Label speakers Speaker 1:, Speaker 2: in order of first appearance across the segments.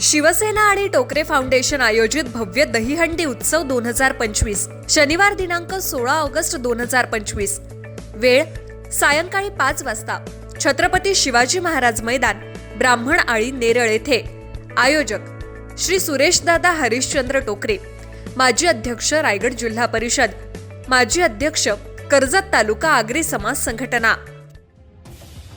Speaker 1: शिवसेना आणि टोकरे फाउंडेशन आयोजित भव्य दहीहंडी उत्सव दोन हजार पंचवीस शनिवार दिनांक सोळा ऑगस्ट दोन हजार पंचवीस. वेळ सायंकाळी पाच वाजता छत्रपती शिवाजी महाराज मैदान ब्राह्मण आळी नेरळ येथे. आयोजक श्री सुरेशदादा हरिश्चंद्र टोकरे माजी अध्यक्ष रायगड जिल्हा परिषद माजी अध्यक्ष कर्जत तालुका आगरी समाज संघटना.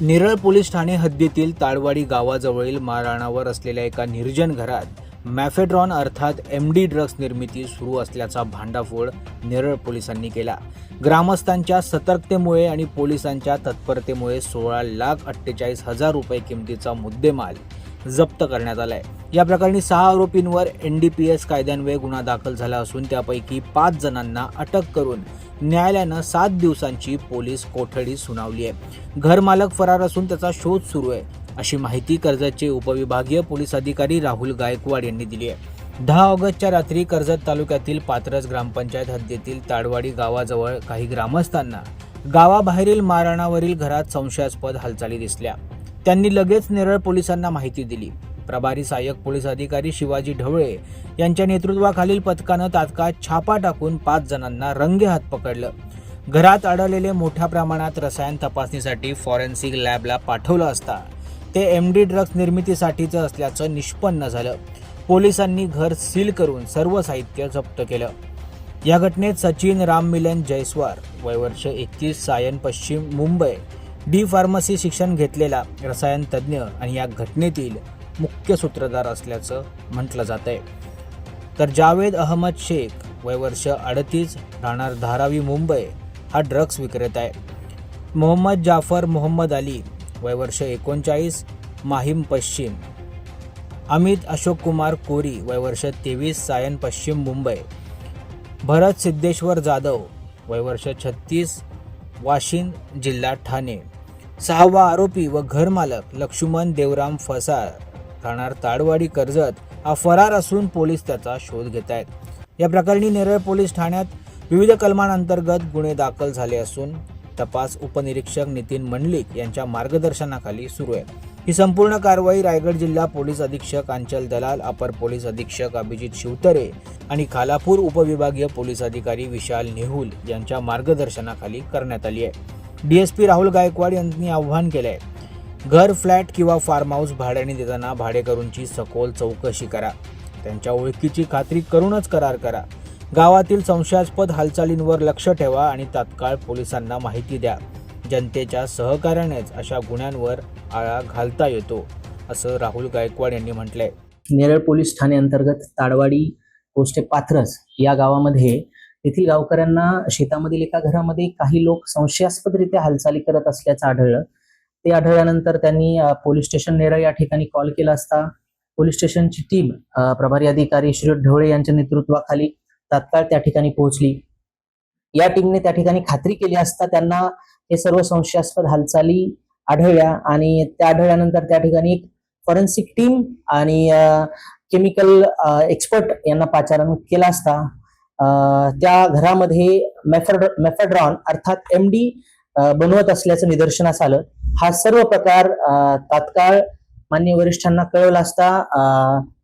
Speaker 2: निरळ पोलीस ठाणे हद्दीतील ताळवाडी गावाजवळील माराणावर असलेल्या एका निर्जन घरात मॅफेड्रॉन अर्थात एम डी ड्रग्ज निर्मिती सुरू असल्याचा भांडाफोड निरळ पोलिसांनी केला. ग्रामस्थांच्या सतर्कतेमुळे आणि पोलिसांच्या तत्परतेमुळे सोळा लाख अठ्ठेचाळीस हजार रुपये किमतीचा मुद्देमाल जप्त करण्यात आलाय. या प्रकरणी सहा आरोपींवर एन डी पी एस कायद्यान्वये गुन्हा दाखल झाला असून त्यापैकी पाच जणांना अटक करून न्यायालयानं सात दिवसांची पोलीस कोठडी सुनावली आहे. घरमालक फरार असून त्याचा शोध सुरू आहे अशी माहिती कर्जतचे उपविभागीय पोलीस अधिकारी राहुल गायकवाड यांनी दिली आहे. दहा ऑगस्टच्या रात्री कर्जत तालुक्यातील पात्रस ग्रामपंचायत हद्दीतील ताडवाडी गावाजवळ काही ग्रामस्थांना गावाबाहेरील मारणावरील घरात संशयास्पद हालचाली दिसल्या. त्यांनी लगेच नेरळ पोलिसांना माहिती दिली. प्रभारी सहाय्यक पोलीस अधिकारी शिवाजी ढवळे यांच्या नेतृत्वाखालील पथकानं तात्काळ छापा टाकून पाच जणांना रंगेहात पकडलं. घरात अडलेले मोठ्या प्रमाणात रसायन तपासणीसाठी फॉरेन्सिक लॅबला पाठवलं असता ते एम डी ड्रग्ज निर्मितीसाठीचं असल्याचं निष्पन्न झालं. पोलिसांनी घर सील करून सर्व साहित्य जप्त केलं. या घटनेत सचिन राम मिलन जयस्वार वयवर्ष एकतीस सायन पश्चिम मुंबई डी फार्मसी शिक्षण घेतलेला रसायन तज्ज्ञ आणि या घटनेतील मुख्य सूत्रधार असल्याचं म्हटलं जात आहे तर जावेद अहमद शेख वयवर्ष अडतीस राहणार धारावी मुंबई. हा ड्रग्स विक्रेता आहे मोहम्मद जाफर मोहम्मद अली वयवर्ष एकोणचाळीस माहीम पश्चिम. अमित अशोक कुमार कोरी वयवर्ष तेवीस सायन पश्चिम मुंबई. भरत सिद्धेश्वर जाधव वयवर्ष छत्तीस वाशिंद जिल्हा ठाणे. सहावा आरोपी व घरमालक लक्ष्मण देवराम फसार राहणार ताडवाडी कर्जत हा फरार असून पोलीस त्याचा शोध घेत आहेत. या प्रकरणी नेरळ पोलीस ठाण्यात विविध कलमांअंतर्गत गुन्हे दाखल झाले असून तपास उपनिरीक्षक नितीन मंडलिक यांच्या मार्गदर्शनाखाली सुरू आहे. ही संपूर्ण कारवाई रायगड जिल्हा पोलीस अधीक्षक अंचल दलाल अपर पोलीस अधीक्षक अभिजित शिवतरे आणि खालापूर उपविभागीय पोलीस अधिकारी विशाल नेहुल यांच्या मार्गदर्शनाखाली करण्यात आली आहे. डीएसपी राहुल गायकवाड यांनी आव्हान केलं आहे घर फ्लॅट किंवा फार्म हाऊस भाड्याने देताना भाडेकरूंची सखोल चौकशी करा. त्यांच्या ओळखीची खात्री करूनच करार करा. गावातील संशयास्पद हालचालींवर लक्ष ठेवा आणि तात्काळ पोलिसांना माहिती द्या. जनतेच्या सहकार्यानेच अशा गुन्ह्यांवर आळा घालता येतो असं राहुल गायकवाड यांनी म्हटलंय.
Speaker 3: नेरळ पोलीस ठाणे अंतर्गत ताडवाडी पोस्टे पात्रस या गावामध्ये येथील गावकऱ्यांना शेतामधील एका घरामध्ये काही लोक संशयास्पदरित्या हालचाली करत असल्याचं आढळलं. ते आढळल्यानंतर त्यांनी पोलीस स्टेशन नेरळ या ठिकाणी कॉल केला असता. पोलीस स्टेशनची टीम प्रभारी अधिकारी श्री ढवळे यांच्या नेतृत्वाखाली तात्काळ त्या ठिकाणी पोहोचली. या टीमने त्या ठिकाणी खात्री केली असता त्यांना हे सर्व संशयास्पद हालचाली आढळल्या आणि त्या आढळल्यानंतर त्या ठिकाणी एक फॉरेन्सिक टीम आणि केमिकल एक्सपर्ट यांना पाचारण केला असता. त्या घरामध्ये मेफेड मेफेड्रॉन अर्थात एम डी बनवत असल्याचं निदर्शनास आलं. हा सर्व प्रकार तात्काळ मान्य वरिष्ठांना कळवला असता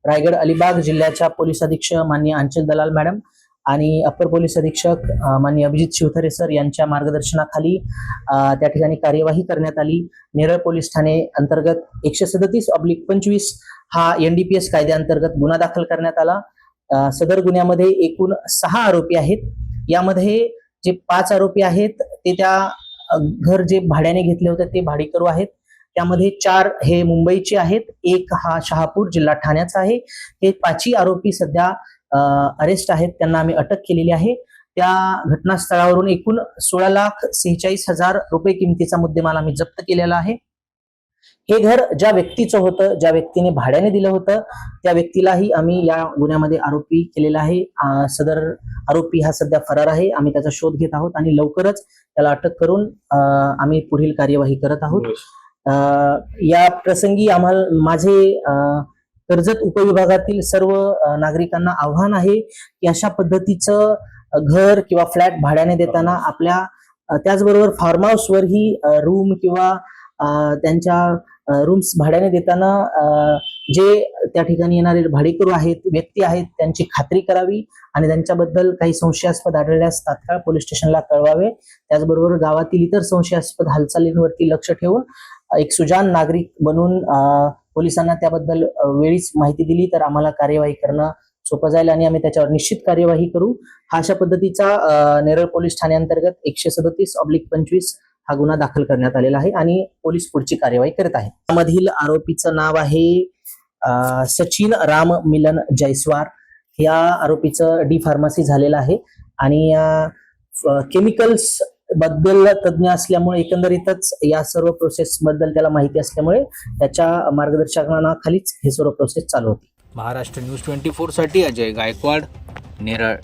Speaker 3: रायगड अलिबाग जिल्ह्याच्या पोलीस अधीक्षक मान्य अंचल दलाल मॅडम आणि अप्पर पोलीस अधीक्षक मान्य अभिजित शिवथरे सर यांच्या मार्गदर्शनाखाली त्या ठिकाणी कार्यवाही करण्यात आली. नेरळ पोलीस ठाणे अंतर्गत एकशे सदतीस ऑब्लिक पंचवीस हा एनडीपीएस कायद्याअंतर्गत गुन्हा दाखल करण्यात आला. सदर गुन्ह्यामध्ये एकूण सहा आरोपी आहेत. यामध्ये जे पाच आरोपी आहेत ते त्या घर जे भाड्याने घेतले होते ते भाडेकरू आहेत. त्यामध्ये चार हे मुंबईचे आहेत. एक हा शहापूर जिल्हा ठाण्याचा आहे. हे पाचही आरोपी सध्या अरेस्ट आहेत. त्यांना आम्ही अटक केलेली आहे. त्या घटनास्थळावरून एकूण सोळा लाख सेहेचाळीस हजार रुपये किमतीचा मुद्देमाल आम्ही जप्त केलेला आहे. हे घर ज्या व्यक्तीचं होतं ज्या व्यक्तीने भाड्याने दिलं होतं त्या व्यक्तीलाही आम्ही या गुन्ह्यामध्ये आरोपी केलेला आहे. सदर आरोपी हा सध्या फरार आहे. आम्ही त्याचा शोध घेत आहोत आणि लवकरच त्याला अटक करून आम्ही पुढील कार्यवाही करत आहोत. अं, या प्रसंगी आम्हाला माझे कर्जत उपविभागातील सर्व नागरिकांना आव्हान आहे की अशा पद्धतीचं घर किंवा फ्लॅट भाड्याने देताना आपल्या त्याचबरोबर फार्म हाऊसवरही रूम किंवा त्यांच्या रूम्स भाड्याने देताना अ, जे त्या ठिकाणी येणारे भाडेकरू आहेत व्यक्ती आहेत त्यांची खात्री करावी आणि त्यांच्याबद्दल काही संशयास्पद आढळल्यास तात्काळ पोलीस स्टेशनला कळवावे. त्याचबरोबर गावातील इतर संशयास्पद हालचालींवरती लक्ष ठेवून एक सुजान नागरिक बनून पोलिसांना त्याबद्दल वेळीच माहिती दिली तर आम्हाला कार्यवाही करणं सोपं जाईल आणि आम्ही त्याच्यावर निश्चित कार्यवाही करू. हा अशा पद्धतीचा नेरळ पोलीस ठाण्याअंतर्गत एकशे सदतीस ऑब्लिक पंचवीस हा गुन्हा दाखल करण्यात आलेला आहे आणि पोलीस पुढची कार्यवाही करत आहे त्यामधील आरोपीचं नाव आहे सचिन राम मिलन जयस्वार या आरोपीचं डी फार्मसी झालेलं आहे आणि केमिकल्सबद्दल तज्ज्ञ असल्यामुळे एकंदरीतच या सर्व प्रोसेस बद्दल त्याला माहिती असल्यामुळे त्याच्या मार्गदर्शनाखालीच हे सर्व प्रोसेस चालू होती.
Speaker 2: महाराष्ट्र न्यूज ट्वेंटी फोरसाठी अजय गायकवाड नेरळ.